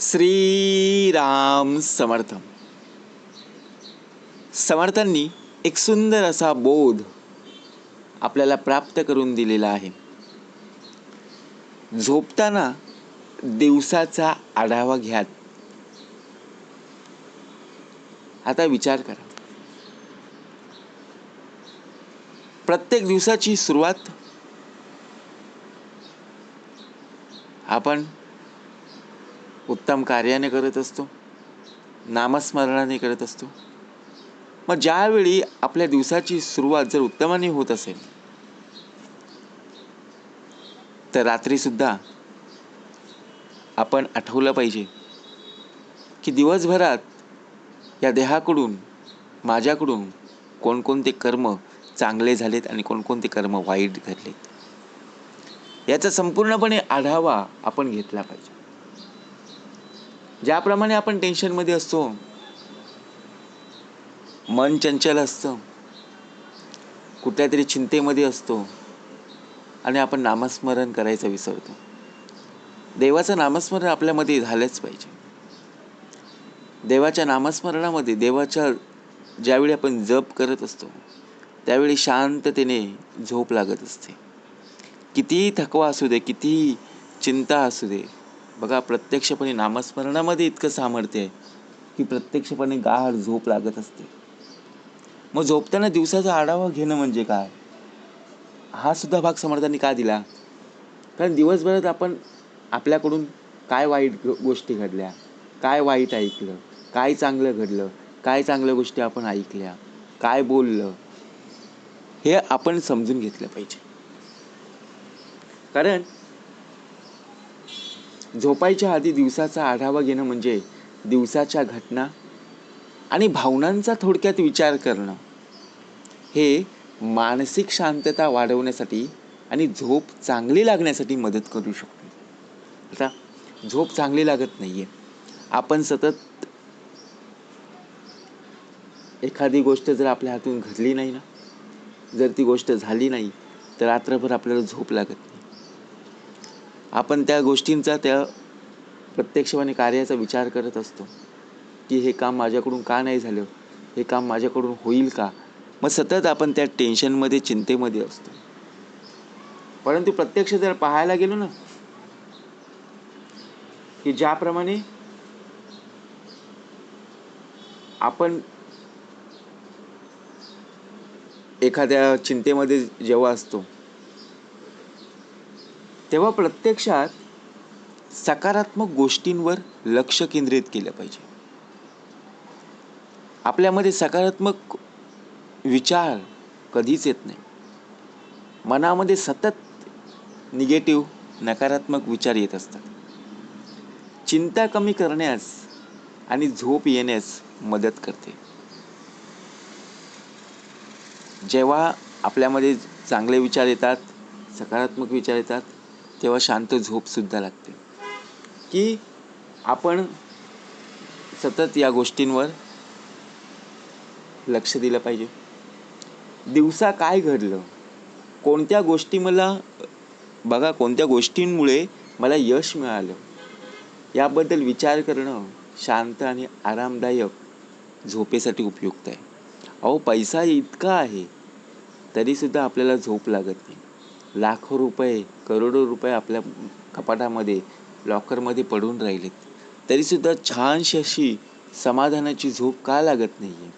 श्रीराम समर्थ समर्थांनी एक सुंदर असा बोध आपल्याला प्राप्त करून दिलेला आहे. झोपताना दिवसाचा आढावा घ्यात आता विचार करा. प्रत्येक दिवसाची सुरुवात आपण उत्तम कार्याने करत असतो नामस्मरणाने करत असतो. मग ज्यावेळी आपल्या दिवसाची सुरुवात जर उत्तमाने होत असेल तर रात्री सुद्धा आपण आठवलं पाहिजे की दिवसभरात या देहाकडून माझ्याकडून कोणकोणते कर्म चांगले झालेत आणि कोणकोणते कर्म वाईट घडलेत. याचा संपूर्णपणे आढावा आपण घेतला पाहिजे. ज्याप्रमाणे आपण टेन्शनमध्ये असतो मन चंचल असतं कुठल्या तरी चिंतेमध्ये असतो आणि आपण नामस्मरण करायचं विसरतो. देवाचं नामस्मरण आपल्यामध्ये झालंच पाहिजे. देवाच्या नामस्मरणामध्ये देवाच्या ज्यावेळी आपण जप करत असतो त्यावेळी शांततेने झोप लागत असते. कितीही थकवा असू दे कितीही चिंता असू दे बघा प्रत्यक्षपणे नामस्मरणामध्ये इतकं सामर्थ्य आहे की प्रत्यक्षपणे गाढ झोप लागत असते. मग झोपताना दिवसाचा आढावा घेणं म्हणजे काय? हा सुद्धा भाग समर्थांनी का दिला? कारण दिवसभरात आपण आपल्याकडून काय वाईट गोष्टी घडल्या? काय वाईट ऐकलं? काय चांगलं घडलं? काय चांगल्या गोष्टी आपण ऐकल्या? काय बोललं? हे आपण समजून घेतलं पाहिजे. कारण झोपायच्या आधी दिवसाचा आढावा घेणं म्हणजे दिवसाच्या घटना आणि भावनांचा थोडक्यात विचार करणं. हे मानसिक शांतता वाढवण्यासाठी आणि झोप चांगली लागण्यासाठी मदत करू शकतो. आता झोप चांगली लागत नाहीये. आपण सतत एखादी गोष्ट जर आपल्या हातून घडली नाही ना जर ती गोष्ट झाली नाही तर रात्रभर आपल्याला झोप लागत नाही. आपण त्या गोष्टींचा त्या प्रत्यक्षपणे कार्याचा विचार करत असतो की हे काम माझ्याकडून का नाही झालं? हे काम माझ्याकडून होईल का? मग सतत आपण त्या टेन्शनमध्ये चिंतेमध्ये असतो. परंतु प्रत्यक्ष जर पाहायला गेलो ना की ज्याप्रमाणे आपण एखाद्या चिंतेमध्ये जेव्हा असतो तेव्हा प्रत्यक्षात सकारात्मक गोष्टींवर लक्ष केंद्रित केलं पाहिजे. आपल्यामध्ये सकारात्मक विचार कधीच येत नाही. मनामध्ये सतत निगेटिव्ह नकारात्मक विचार येत असतात. चिंता कमी करण्यास आणि झोप येण्यास मदत करते. जेव्हा आपल्यामध्ये चांगले विचार येतात सकारात्मक विचार येतात तेव्हा शांत झोपसुद्धा लागते. की आपण सतत या गोष्टींवर लक्ष दिलं पाहिजे. दिवसा काय घडलं? कोणत्या गोष्टी मला बघा कोणत्या गोष्टींमुळे मला यश मिळालं? याबद्दल विचार करणं शांत आणि आरामदायक झोपेसाठी उपयुक्त आहे. अहो पैसा इतका आहे तरीसुद्धा आपल्याला झोप लागत नाही. लाखो रुपये करोडो रुपये आपल्या कपाटामध्ये लॉकरमध्ये पडून राहिलेत. तरीसुद्धा छानशी अशी समाधानाची झोप का लागत नाही आहे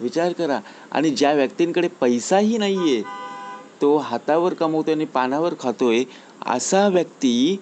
विचार करा. आणि ज्या व्यक्तींकडे पैसाही नाही आहे तो हातावर कमवतोय आणि पानावर खातोय असा व्यक्ती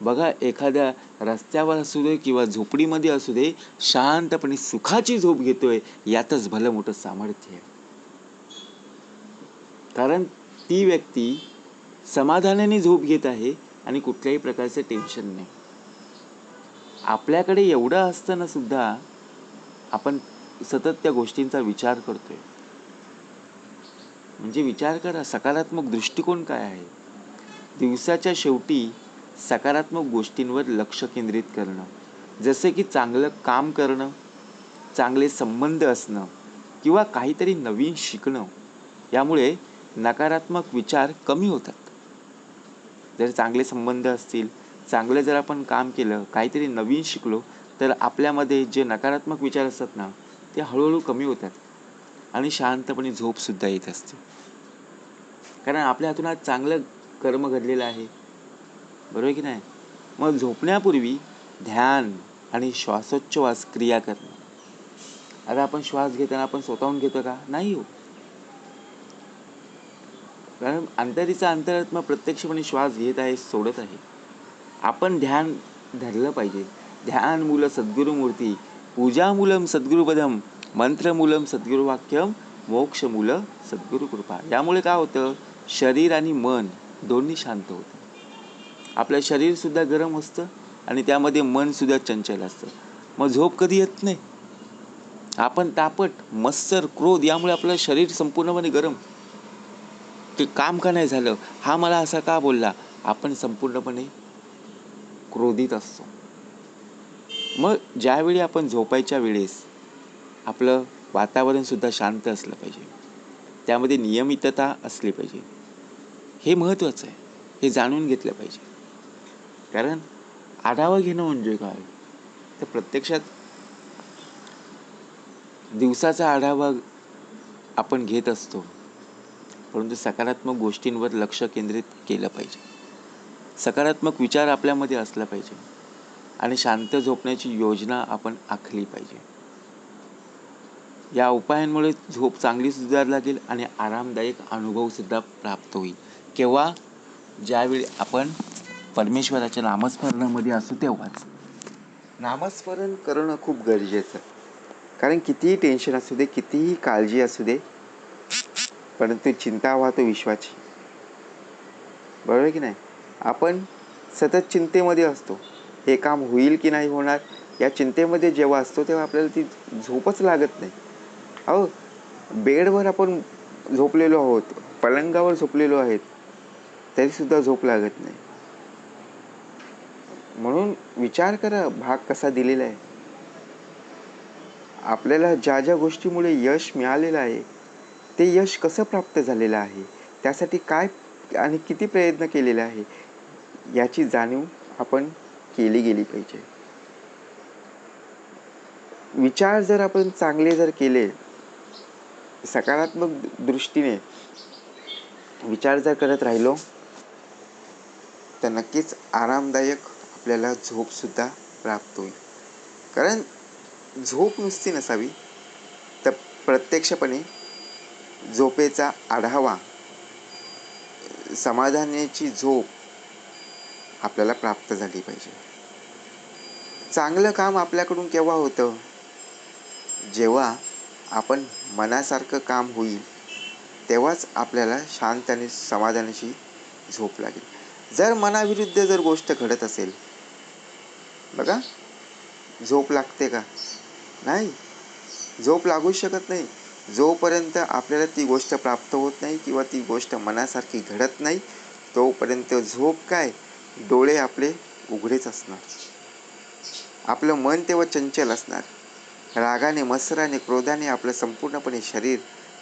बघा एखाद्या रस्त्यावर असू दे किंवा झोपडीमध्ये असू दे शांतपणे सुखाची झोप घेतोय यातच भलं मोठं सामर्थ्य आहे. कारण ती व्यक्ती समाधानाने झोप घेत आहे आणि कुठल्याही प्रकारचं टेन्शन नाही. आपल्याकडे एवढं असताना सुद्धा आपण सतत त्या गोष्टींचा विचार करतोय. म्हणजे विचार करा सकारात्मक दृष्टिकोन काय आहे? दिवसाच्या शेवटी सकारात्मक गोष्टींवर लक्ष केंद्रित करणं. जसे की चांगलं काम करणं चांगले संबंध असणं किंवा काहीतरी नवीन शिकणं यामुळे नकारात्मक विचार कमी होतात. जर चांगले संबंध असतील चांगलं जर आपण काम केलं काहीतरी नवीन शिकलो तर आपल्यामध्ये जे नकारात्मक विचार असतात ना ते हळूहळू कमी होतात आणि शांतपणे झोपसुद्धा येत असते. कारण आपल्या हातून आज चांगलं कर्म घडलेलं आहे. बरोबर की नाही? मग झोपण्यापूर्वी ध्यान आणि श्वासोच्छ्वास क्रिया करणं. आता आपण श्वास घेताना आपण स्वतःहून घेतो का? नाही हो. कारण अंतरीचा अंतरात्मा प्रत्यक्षपणे श्वास घेत आहे सोडत आहे. आपण ध्यान धरलं पाहिजे. ध्यान मूल सद्गुरु मूर्ती पूजा सद्गुरुपदम मंत्रमूलम सद्गुरुवाक्यम मोक्ष मूल सद्गुरु कृपा. यामुळे काय होतं? शरीर आणि मन दोन्ही शांत होतं. आपलं शरीर सुद्धा गरम असतं आणि त्यामध्ये मन सुद्धा चंचल असतं. मग झोप कधी येत नाही? आपण तापट मत्सर क्रोध यामुळे आपलं शरीर संपूर्णपणे गरम ते काम का नाही झालं? हा मला असा का बोलला? आपण संपूर्णपणे क्रोधित असतो. मग ज्यावेळी आपण झोपायच्या वेळेस आपलं वातावरण सुद्धा शांत असलं पाहिजे. त्यामध्ये नियमितता असली पाहिजे. हे महत्त्वाचं आहे. हे जाणून घेतलं पाहिजे. कारण आढावा घेणं म्हणजे काय? तर प्रत्यक्षात दिवसाचा आढावा आपण घेत असतो. परंतु सकारात्मक गोष्टींवर लक्ष केंद्रित केलं पाहिजे. सकारात्मक विचार आपल्यामध्ये असला पाहिजे. आणि शांत झोपण्याची योजना आपण आखली पाहिजे. या उपायांमुळे झोप चांगली सुधार लागेल आणि आरामदायक अनुभव सुद्धा प्राप्त होईल. केव्हा? ज्यावेळी आपण परमेश्वराच्या नामस्मरणामध्ये असू तेव्हाच. नामस्मरण करणं खूप गरजेचं. कारण कितीही टेन्शन असू दे कितीही काळजी असू दे परंतु चिंता वाहतो विश्वाची. बरोबर की नाही? आपण सतत चिंतेमध्ये असतो. हे काम होईल की नाही होणार? या चिंतेमध्ये जेव्हा असतो तेव्हा आपल्याला ती झोपच लागत नाही. अहो बेडवर आपण झोपलेलो आहोत पलंगावर झोपलेलो आहेत तरीसुद्धा झोप लागत नाही. म्हणून विचार करा भाग कसा दिलेला आहे? आपल्याला ज्या ज्या गोष्टीमुळे यश मिळालेलं आहे ते यश कसं प्राप्त झालेलं आहे? त्यासाठी काय आणि किती प्रयत्न केलेले आहे? याची जाणीव आपण केली गेली पाहिजे. विचार जर आपण चांगले जर केले सकारात्मक दृष्टीने विचार जर करत राहिलो तर नक्कीच आरामदायक आपल्याला झोपसुद्धा प्राप्त होईल. कारण झोप नुसती नसावी तर प्रत्यक्षपणे झोपेचा आढावा समाधानाची झोप आपल्याला प्राप्त झाली पाहिजे. चांगलं काम आपल्याकडून केव्हा होतं? जेव्हा आपण मनासारखं काम होईल तेव्हाच आपल्याला शांत आणि समाधानाची झोप लागेल. जर मनाविरुद्ध जर गोष्ट घडत असेल बघा झोप लागते का? नाही. झोप लागूच शकत नाही. जोपर्यंत आपल्याला ती गोष्ट प्राप्त होत नाही किंवा ती गोष्ट मनासारखी घडत नाही तोपर्यंत झोप काय? डोळे आपले उघडेच असणार. आपलं मन तेव्हा चंचल असणार. रागाने मत्सराने क्रोधाने आपलं संपूर्णपणे शरीर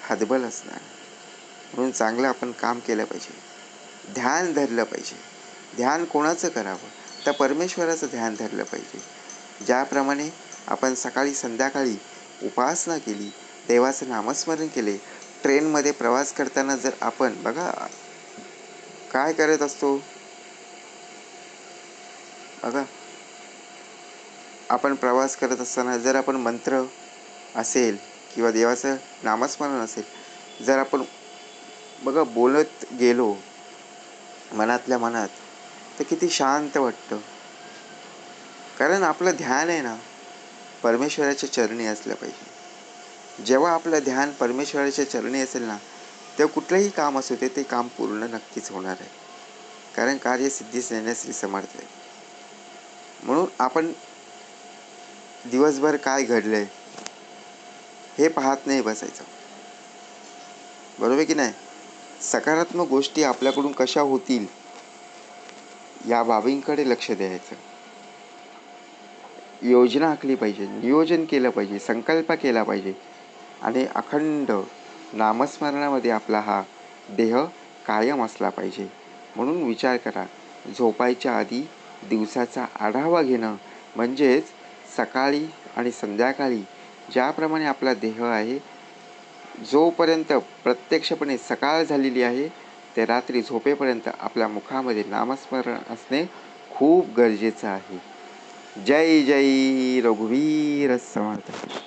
हतबल असणार. म्हणून चांगलं आपण काम केलं पाहिजे. ध्यान धरलं पाहिजे. ध्यान कोणाचं करावं? तर परमेश्वराचं ध्यान धरलं पाहिजे. ज्याप्रमाणे आपण सकाळी संध्याकाळी उपासना केली देवाचं नामस्मरण केले. ट्रेनमध्ये प्रवास करताना जर आपण बघा काय करत असतो? बघा. आपण प्रवास करत असताना जर आपण मंत्र असेल किंवा देवाचं नामस्मरण असेल जर आपण बघा बोलत गेलो मनातल्या मनात तर किती शांत वाटतं. कारण आपलं ध्यान आहे ना परमेश्वराच्या चरणी असलं पाहिजे. जेव्हा आपलं ध्यान परमेश्वराच्या चरणी असेल ना तेव्हा कुठलंही काम असू दे ते काम पूर्ण नक्कीच होणार आहे. कारण कार्यसिद्धीस नेण्याश्री समर्थ आहे. म्हणून आपण दिवसभर काय घडलंय हे पाहत नाही बसायचं. बरोबर की नाही? सकारात्मक गोष्टी आपल्याकडून कशा होतील या बाबींकडे लक्ष द्यायचं. योजना आखली पाहिजे नियोजन केलं पाहिजे संकल्प केला पाहिजे. आणि अखंड नामस्मरणामध्ये आपला हा देह कायम असला पाहिजे. म्हणून विचार करा झोपायच्या आधी दिवसाचा आढावा घेणं म्हणजेच सकाळी आणि संध्याकाळी ज्याप्रमाणे आपला देह आहे जोपर्यंत प्रत्यक्षपणे सकाळ झालेली आहे ते रात्री झोपेपर्यंत आपल्या मुखामध्ये नामस्मरण असणे खूप गरजेचं आहे. जय जय रघुवीर समर्थ.